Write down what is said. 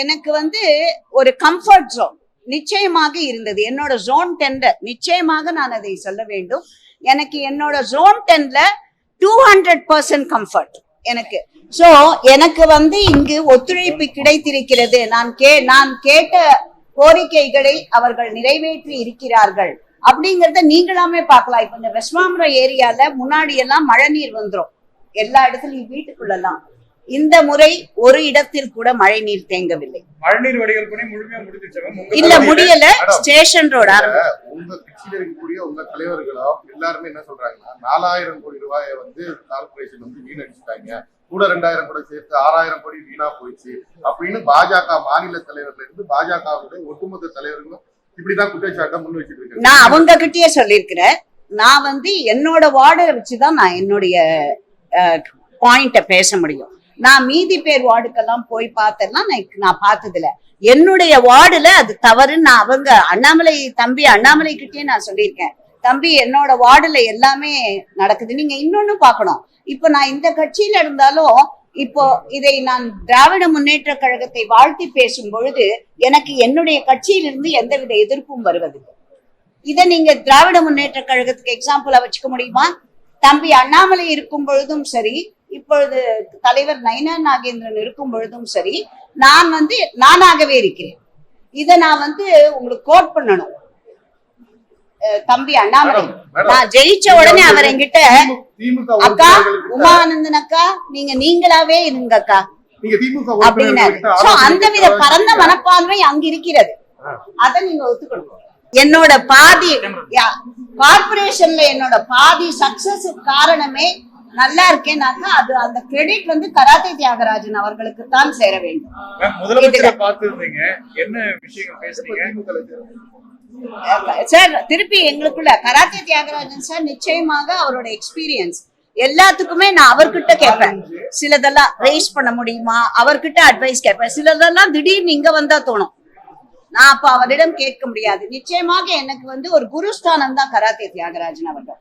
எனக்கு வந்து ஒரு கம்ஃபர்ட் ஜோன் நிச்சயமாக இருந்தது. என்னோட ஜோன் டென்ல நிச்சயமாக நான் அதை சொல்ல வேண்டும். எனக்கு என்னோட ஜோன் டென்ல டூ ஹண்ட்ரட் பர்சன்ட் கம்ஃபர்ட் எனக்கு. ஸோ எனக்கு வந்து இங்கு ஒத்துழைப்பு கிடைத்திருக்கிறது. நான் கே நான் கேட்ட கோரிக்கைகளை அவர்கள் நிறைவேற்றி இருக்கிறார்கள் அப்படிங்கிறத நீங்களாமே பார்க்கலாம். இப்போ இந்த வெஸ்மாம்பரம் ஏரியால முன்னாடி எல்லாம் மழை நீர் வந்துடும் எல்லா இடத்துலயும் வீட்டுக்குள்ளலாம். இந்த முறை ஒரு இடத்தில் கூட மழை நீர் தேங்கவில்லை. மழைநீர் வடிகால் பணி முழுமையா முடிஞ்சிருச்சாங்க இல்ல முடியல. ஸ்டேஷன் ரோடு உங்க கட்சியில இருக்கக்கூடிய உங்க தலைவர்களோ எல்லாருமே என்ன சொல்றாங்கன்னா நாலாயிரம் கோடி ரூபாயை வந்து கார்பரேஷன் வந்து வீணடிச்சுட்டாங்க. கூட ரெண்டாயிரம் கூட சேர்த்து ஆறாயிரம் கோடி வீணா போயிடுச்சு அப்படின்னு பாஜக மாநில தலைவர்ல இருந்து பாஜகவுடைய ஒட்டுமொத்த தலைவர்களும் இப்படிதான் குற்றச்சாட்டை முன் வச்சுட்டு இருக்காங்க. நான் அவங்க கிட்டயே சொல்லியிருக்கிறேன். நான் வந்து என்னோட வார்டை வச்சுதான் நான் என்னுடைய பாயிண்ட பேச முடியும். நான் மீதி பேர் வார்டுக்கெல்லாம் போய் பார்த்தேன்னா நான் நான் பார்த்ததில்ல. என்னுடைய வார்டுல அது தவறுன்னு நான் அவங்க அண்ணாமலை தம்பி அண்ணாமலை கிட்டயே நான் சொல்லியிருக்கேன். தம்பி என்னோட வார்டுல எல்லாமே நடக்குது. நீங்க இன்னொன்னு பார்க்கணும். இப்போ நான் இந்த கட்சியில இருந்தாலும் இப்போ இதை நான் திராவிட முன்னேற்ற கழகத்தை வாழ்த்தி பேசும் பொழுது எனக்கு என்னுடைய கட்சியிலிருந்து எந்தவித எதிர்ப்பும் வருவதில்லை. இதை நீங்க திராவிட முன்னேற்ற கழகத்துக்கு எக்ஸாம்பிளா வச்சுக்க முடியுமா? தம்பி அண்ணாமலை இருக்கும் பொழுதும் சரி இப்பொழுது தலைவர் நயனா நாகேந்திரன் இருக்கும் பொழுதும் சரி நான் வந்து நானாகவே இருக்கிறேன். இதை நான் வந்து உங்களுக்கு கோட் பண்ணணும். தம்பி அண்ணாமலை. நான் ஜெயிச்ச உடனே அவர் என்கிட்ட அக்கா உமானந்தன் அக்கா நீங்க நீங்களாவே இருங்க அக்கா. அப்படின்னாரு. அந்த வித பரந்த? மனப்பான்மை அங்க இருக்கிறது. அத நீங்க ஒத்துக்கணும். என்னோட பாதி கார்பரேஷன்ல என்னோட பாதி சக்சஸ் காரணமே நல்லா இருக்கேனாக்கா அது அந்த கிரெடிட் வந்து கராத்தே தியாகராஜன் அவர்களுக்கு தான் சேர வேண்டும். சார் திருப்பி எங்களுக்குள்ள கராத்தே தியாகராஜன் சார் நிச்சயமாக அவரோட எக்ஸ்பீரியன்ஸ் எல்லாத்துக்குமே நான் அவர்கிட்ட கேட்பேன். சிலதெல்லாம் ரைஸ் பண்ண முடியுமா? அவர்கிட்ட அட்வைஸ் கேட்பேன். சிலதெல்லாம் திடீர்னு இங்க வந்தா தோணும். நான் அப்ப அவரிடம் கேட்க முடியாது. நிச்சயமாக எனக்கு வந்து ஒரு குருஸ்தானம் தான் கராத்தே தியாகராஜன் அவர்கள்.